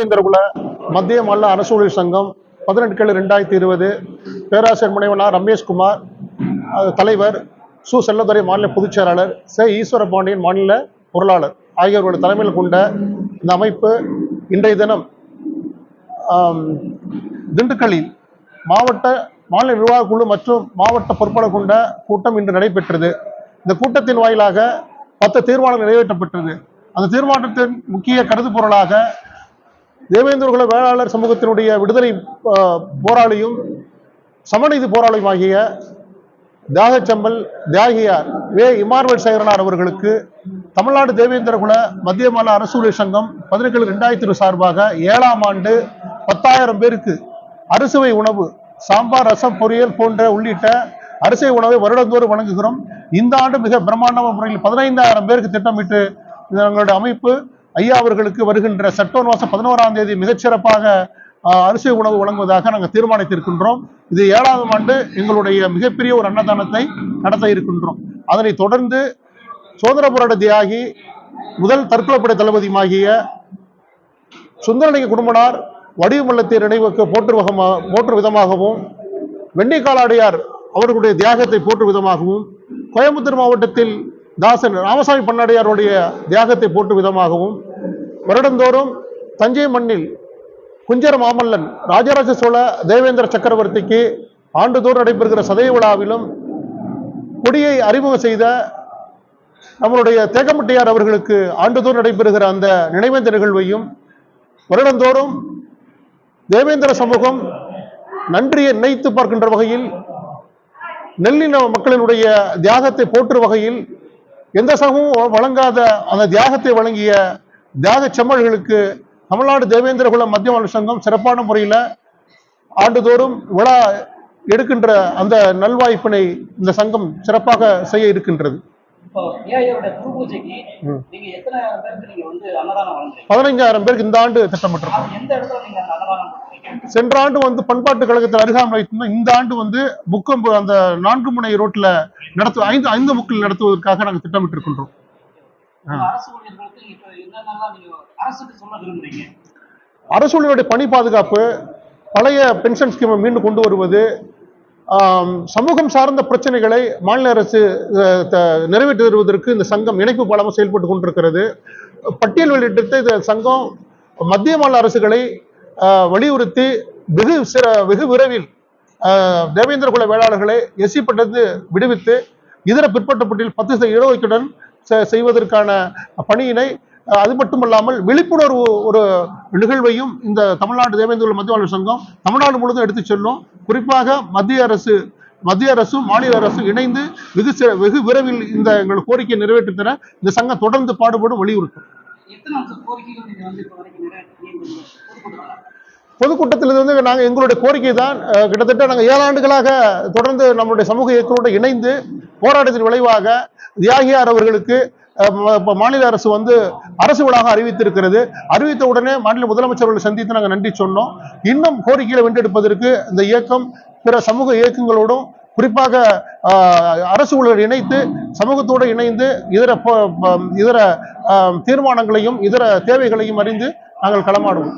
தேவேந்திரகுல மத்திய மாநில அரசு ஊழியர் சங்கம் பதினெட்டு கேளு ரெண்டாயிரத்தி இருபது பேராசிரியர் முனைவனார் ரமேஷ்குமார் தலைவர் சு. செல்லதுரை மாநில பொதுச் செயலாளர் சே. ஈஸ்வர பாண்டியன் மாநில பொருளாளர் ஆகியோருடைய தலைமையில் கொண்ட இந்த அமைப்பு இன்றைய தினம் திண்டுக்கல்லில் மாவட்ட மாநில நிர்வாக குழு மற்றும் மாவட்ட பொறுப்பாளர் கொண்ட கூட்டம் இன்று நடைபெற்றது. இந்த கூட்டத்தின் வாயிலாக பத்து தீர்மானம் நிறைவேற்றப்பட்டது. அந்த தீர்மானத்தின் முக்கிய கருது பொருளாக தேவேந்திரகுல வேளாளர் சமூகத்தினுடைய விடுதலை போராளியும் சமநீதி போராளியுமாகிய தியாகச்சம்பல் தியாகியார் வே. இமார்வல் சேகரனார் அவர்களுக்கு தமிழ்நாடு தேவேந்திரகுல மத்திய மாநில அரசு ஊழியர் சங்கம் பதினெட்டு ரெண்டாயிரத்தி இரு சார்பாக ஏழாம் ஆண்டு பத்தாயிரம் பேருக்கு அரிசுவை உணவு சாம்பார் ரசம் பொரியல் போன்ற உள்ளிட்ட அரிசி உணவை வருடந்தோறும் வழங்குகிறோம். இந்த ஆண்டு மிக பிரம்மாண்டமான முறையில் பதினைந்தாயிரம் பேருக்கு திட்டமிட்டு இது எங்களுடைய அமைப்பு. ஐயா அவர்களுக்கு வருகின்ற செப்டம்பர் மாதம் பதினோராம் தேதி மிகச்சிறப்பாக அரிசி உணவு வழங்குவதாக நாங்கள் தீர்மானித்திருக்கின்றோம். இது ஏழாவது ஆண்டு எங்களுடைய மிகப்பெரிய ஒரு அன்னதானத்தை நடத்த இருக்கின்றோம். அதனைத் தொடர்ந்து சுதந்திர போராட்ட தியாகி முதல் தற்கொலைப்படை தளபதியுமாகிய சுந்தரலிங்க குடும்பனார் வடிவமல்லத்தை நினைவுக்கு போற்று வகமாக போற்று விதமாகவும் வெண்ணிக்காலாடியார் அவர்களுடைய தியாகத்தை போற்று விதமாகவும் கோயம்புத்தூர் மாவட்டத்தில் தாசன் ராமசாமி பண்ணாடியாருடைய தியாகத்தை போட்டு விதமாகவும் வருடந்தோறும் தஞ்சை மண்ணில் குஞ்சர மாமல்லன் ராஜராஜ சோழ தேவேந்திர சக்கரவர்த்திக்கு ஆண்டுதோறும் நடைபெறுகிற சதய விழாவிலும் கொடியை அறிமுகம் செய்த நம்மளுடைய தேகமுட்டையார் அவர்களுக்கு ஆண்டுதோறும் நடைபெறுகிற அந்த நினைவேந்த நிகழ்வையும் வருடந்தோறும் தேவேந்திர சமூகம் நன்றியை நினைத்து பார்க்கின்ற வகையில் நெல்லின மக்களினுடைய தியாகத்தை போற்று வகையில் எந்த சங்கமும் வழங்காத அந்த தியாகத்தை வழங்கிய தியாக செம்மல்களுக்கு தமிழ்நாடு தேவேந்திரகுல மத்திய மாநில சங்கம் சிறப்பான முறையில் ஆண்டுதோறும் விழா எடுக்கின்ற அந்த நல்வாய்ப்பினை இந்த சங்கம் சிறப்பாக செய்ய இருக்கின்றது. பதினைஞ்சாயிரம் பேருக்கு இந்த ஆண்டு திட்டமிட்டிருக்கோம். சென்ற ஆண்டு வந்து பண்பாட்டு கழகத்தில் அருகாமல் வைத்திருந்தோம். இந்த ஆண்டு வந்து முக்கம்பு அந்த நான்கு முனை ரோட்ல நடத்து ஐந்து ஐந்து முக்கில் நடத்துவதற்காக நாங்கள் திட்டமிட்டு இருக்கின்றோம் உங்க அரசு அரசுடைய பணி பாதுகாப்பு பழைய பென்ஷன் ஸ்கீமை மீண்டும் கொண்டு வருவது சமூகம் சார்ந்த பிரச்சனைகளை மாநில அரசு த- நிறைவேற்றி தருவதற்கு இந்த சங்கம் இணைப்பு பாலமாக செயல்பட்டு கொண்டிருக்கிறது. பட்டியல் வெளியிட்டு இந்த சங்கம் மத்திய மாநில அரசுகளை வலியுறுத்தி வெகு சிற- வெகு விரைவில் தேவேந்திர குல வேளாளர்களை எஸ்சி பட்டத்து விடுவித்து இதர பிற்பட்ட பட்டியல் பத்து சதவீத இடஒதுக்கீடுடன் செ- செய்வதற்கான பணியினை அது மட்டுமல்லாமல் விழிப்புணர்வு ஒரு நிகழ்வையும் இந்த தமிழ்நாடு தேவேந்திர மத்திய மாநில சங்கம் தமிழ்நாடு முழுவதும் எடுத்துச் செல்லும். குறிப்பாக மத்திய அரசு மத்திய அரசும் மாநில அரசும் இணைந்து வெகு வெகு விரைவில் இந்த எங்கள் கோரிக்கையை நிறைவேற்றி தர இந்த சங்கம் தொடர்ந்து பாடுபடும் வலியுறுத்தும். வந்து பொதுக்கூட்டத்தில் இருந்து நாங்கள் எங்களுடைய கோரிக்கை தான். கிட்டத்தட்ட நாங்கள் ஏழு ஆண்டுகளாக தொடர்ந்து நம்முடைய சமூக இயக்கத்தோடு இணைந்து போராட்டத்தின் விளைவாக தியாகியார் அவர்களுக்கு மாநில அரசு வந்து அரசு விழாக அறிவித்திருக்கிறது. அறிவித்த உடனே மாநில முதலமைச்சர்களை சந்தித்து நாங்கள் நன்றி சொன்னோம். இன்னும் கோரிக்கைகளை வென்றெடுப்பதற்கு இந்த இயக்கம் பிற சமூக இயக்கங்களோடும் குறிப்பாக அரசு ஊழியர் இணைத்து சமூகத்தோடு இணைந்து இதர இதர தீர்மானங்களையும் இதர தேவைகளையும் அறிந்து நாங்கள் களமாடுவோம்.